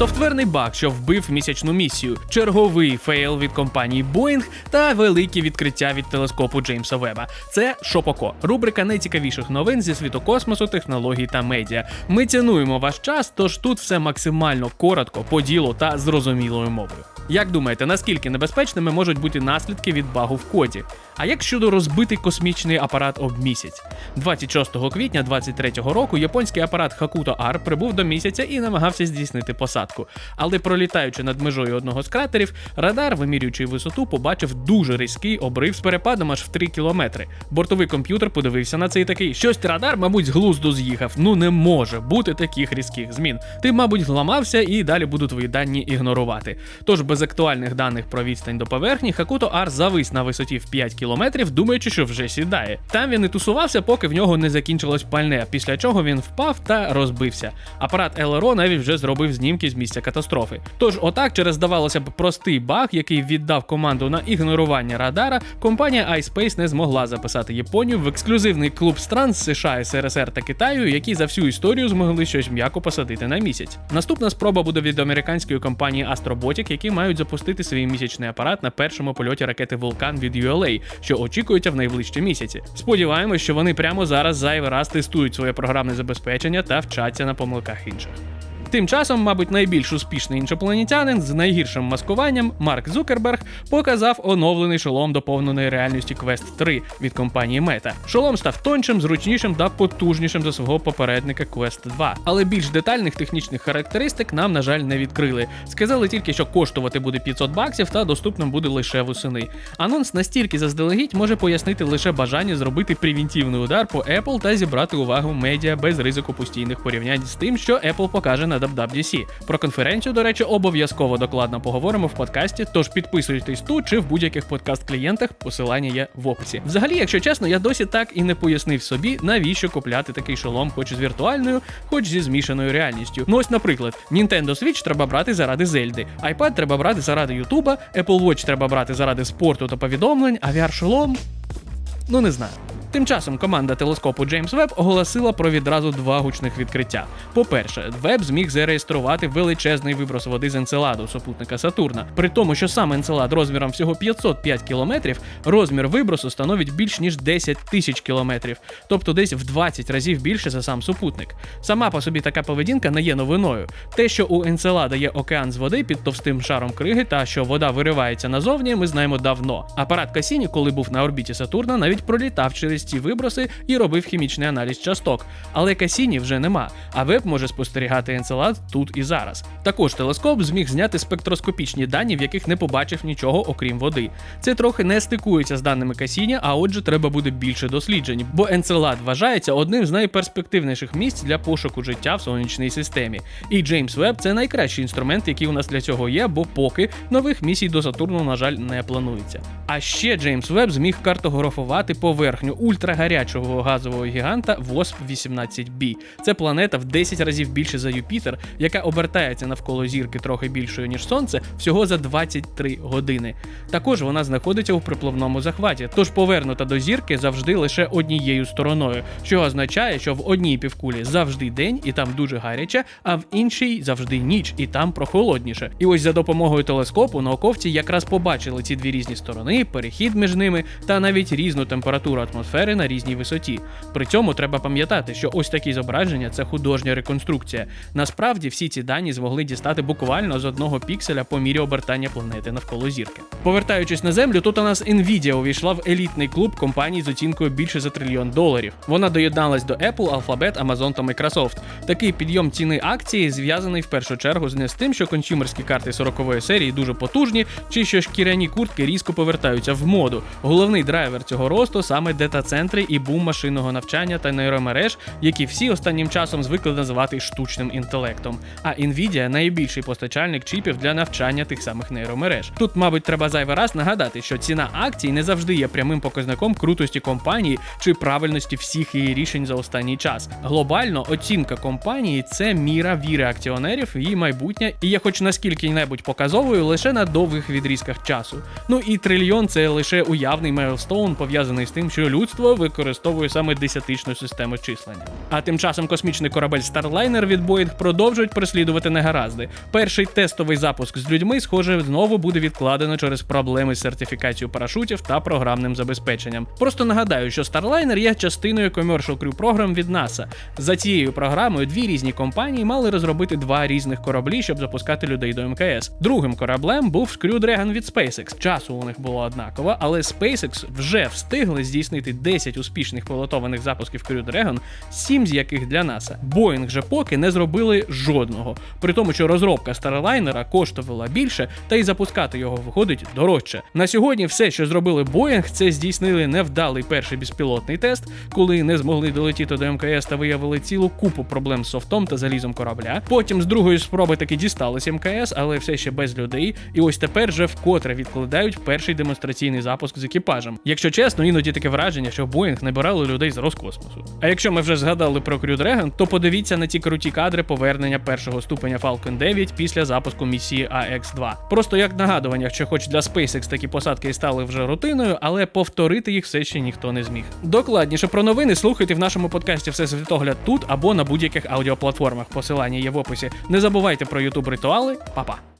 софтверний баг, що вбив місячну місію, черговий фейл від компанії Boeing та великі відкриття від телескопу Джеймса Веба. Це Шопоко, рубрика найцікавіших новин зі світу космосу, технологій та медіа. Ми цінуємо ваш час, тож тут все максимально коротко, по ділу та зрозумілою мовою. Як думаєте, наскільки небезпечними можуть бути наслідки від багу в коді? А як щодо розбитий космічний апарат об місяць? 26 квітня 23-го року японський апарат Hakuto R прибув до місяця і намагався здійснити посадку. Але пролітаючи над межою одного з кратерів, радар, вимірюючи висоту, побачив дуже різкий обрив з перепадом аж в 3 кілометри. Бортовий комп'ютер подивився на це і такий: щось радар, мабуть, з глузду з'їхав. Ну не може бути таких різких змін. Ти, мабуть, зламався і далі буду твої дані ігнорувати. Тож без актуальних даних про відстань до поверхні, Hakuto R завис на висоті в 5 кілометрів, думаючи, що вже сідає. Там він і тусувався, поки в нього не закінчилось пальне, після чого він впав та розбився. Апарат ЛРО навіть вже зробив знімки з місця катастрофи. Тож, отак, через здавалося б простий баг, який віддав команду на ігнорування радара, компанія iSpace не змогла записати Японію в ексклюзивний клуб стран з США, СРСР та Китаю, які за всю історію змогли щось м'яко посадити на місяць. Наступна спроба буде від американської компанії Astrobotic, які мають запустити свій місячний апарат на першому польоті ракети Вулкан від ULA, що очікується в найближчі місяці. Сподіваємось, що вони прямо зараз зайвий раз тестують своє програмне забезпечення та вчаться на помилках інших. Тим часом, мабуть, найбільш успішний іншопланетянин з найгіршим маскуванням Марк Зукерберг показав оновлений шолом доповненої реальності Quest 3 від компанії Meta. Шолом став тоншим, зручнішим та потужнішим за свого попередника Quest 2. Але більш детальних технічних характеристик нам, на жаль, не відкрили. Сказали тільки, що коштувати буде 500 баксів та доступним буде лише восени. Анонс настільки заздалегідь може пояснити лише бажання зробити превентивний удар по Apple та зібрати увагу медіа без ризику постійних порівнянь з тим, що Apple покаже на WWDC. Про конференцію, до речі, обов'язково докладно поговоримо в подкасті, тож підписуйтесь тут чи в будь-яких подкаст-клієнтах, посилання є в описі. Взагалі, якщо чесно, я досі так і не пояснив собі, навіщо купляти такий шолом, хоч з віртуальною, хоч зі змішаною реальністю. Ну ось, наприклад, Nintendo Switch треба брати заради Зельди, iPad треба брати заради Ютуба, Apple Watch треба брати заради спорту та повідомлень, а VR-шолом. Ну не знаю. Тим часом команда телескопу Джеймс Веб оголосила про відразу два гучних відкриття. По-перше, Веб зміг зареєструвати величезний виброс води з енцеладу супутника Сатурна. При тому, що сам енцелад розміром всього 505 кілометрів, розмір вибросу становить більш ніж 10 тисяч кілометрів, тобто десь в 20 разів більше за сам супутник. Сама по собі така поведінка не є новиною. Те, що у енцелада є океан з води під товстим шаром криги, та що вода виривається назовні, ми знаємо давно. Апарат Касіні, коли був на орбіті Сатурна, навіть пролітав через ці виброси і робив хімічний аналіз часток. Але Касіні вже нема, а веб може спостерігати енцелад тут і зараз. Також телескоп зміг зняти спектроскопічні дані, в яких не побачив нічого окрім води. Це трохи не стикується з даними Касіні, а отже, треба буде більше досліджень, бо енцелад вважається одним з найперспективніших місць для пошуку життя в сонячній системі. І Джеймс Веб це найкращий інструмент, який у нас для цього є, бо поки нових місій до Сатурну, на жаль, не планується. А ще Джеймс Веб зміг картографувати поверхню ультрагарячого газового гіганта ВОСП 18b. Це планета в 10 разів більше за Юпітер, яка обертається навколо зірки трохи більшою ніж Сонце, всього за 23 години. Також вона знаходиться у приплавному захваті, тож повернута до зірки завжди лише однією стороною, що означає, що в одній півкулі завжди день і там дуже гаряче, а в іншій завжди ніч і там прохолодніше. І ось за допомогою телескопу науковці якраз побачили ці дві різні сторони, перехід між ними та навіть різну температуру атмосфери на різній висоті. При цьому треба пам'ятати, що ось такі зображення це художня реконструкція. Насправді всі ці дані змогли дістати буквально з одного пікселя по мірі обертання планети навколо зірки. Повертаючись на землю, тут у нас Nvidia увійшла в елітний клуб компаній з оцінкою більше за трильйон доларів. Вона доєдналась до Apple, Alphabet, Amazon та Microsoft. Такий підйом ціни акції зв'язаний в першу чергу з не з тим, що консюмерські карти 40-ї серії дуже потужні, чи що шкіряні куртки різко повертаються в моду. Головний драйвер цього росту саме дата-центри і бум машинного навчання та нейромереж, які всі останнім часом звикли називати штучним інтелектом. А Nvidia найбільший постачальник чіпів для навчання тих самих нейромереж. Тут, мабуть, треба зайвий раз нагадати, що ціна акцій не завжди є прямим показником крутості компанії чи правильності всіх її рішень за останній час. Глобально оцінка компанії це міра віри акціонерів в її майбутнє і є хоч наскільки-небудь показовою лише на довгих відрізках часу. Ну і трильйон це лише уявний мейлстоун, пов'язаний з тим, що людство людство використовує саме десятичну систему числення. А тим часом космічний корабель Starliner від Boeing продовжують переслідувати негаразди. Перший тестовий запуск з людьми, схоже, знову буде відкладено через проблеми з сертифікацією парашутів та програмним забезпеченням. Просто нагадаю, що Starliner є частиною Commercial Crew Program від NASA. За цією програмою дві різні компанії мали розробити два різних кораблі, щоб запускати людей до МКС. Другим кораблем був Crew Dragon від SpaceX. Часу у них було однаково, але SpaceX вже встигли здійснити 10 успішних пілотованих запусків Crew Dragon, 7 з яких для NASA. Boeing же поки не зробили жодного. При тому, що розробка Starliner коштувала більше, та й запускати його виходить дорожче. На сьогодні все, що зробили Boeing, це здійснили невдалий перший безпілотний тест, коли не змогли долетіти до МКС та виявили цілу купу проблем з софтом та залізом корабля. Потім з другої спроби таки дісталися МКС, але все ще без людей. І ось тепер вже вкотре відкладають перший демонстраційний запуск з екіпажем. Якщо чесно, іноді таке враження, що Boeing набирали людей з Роскосмосу. А якщо ми вже згадали про Crew Dragon, то подивіться на ті круті кадри повернення першого ступеня Falcon 9 після запуску місії AX-2. Просто як нагадування, що хоч для SpaceX такі посадки і стали вже рутиною, але повторити їх все ще ніхто не зміг. Докладніше про новини слухайте в нашому подкасті Все світогляд тут або на будь-яких аудіоплатформах. Посилання є в описі. Не забувайте про YouTube ритуали. Па-па!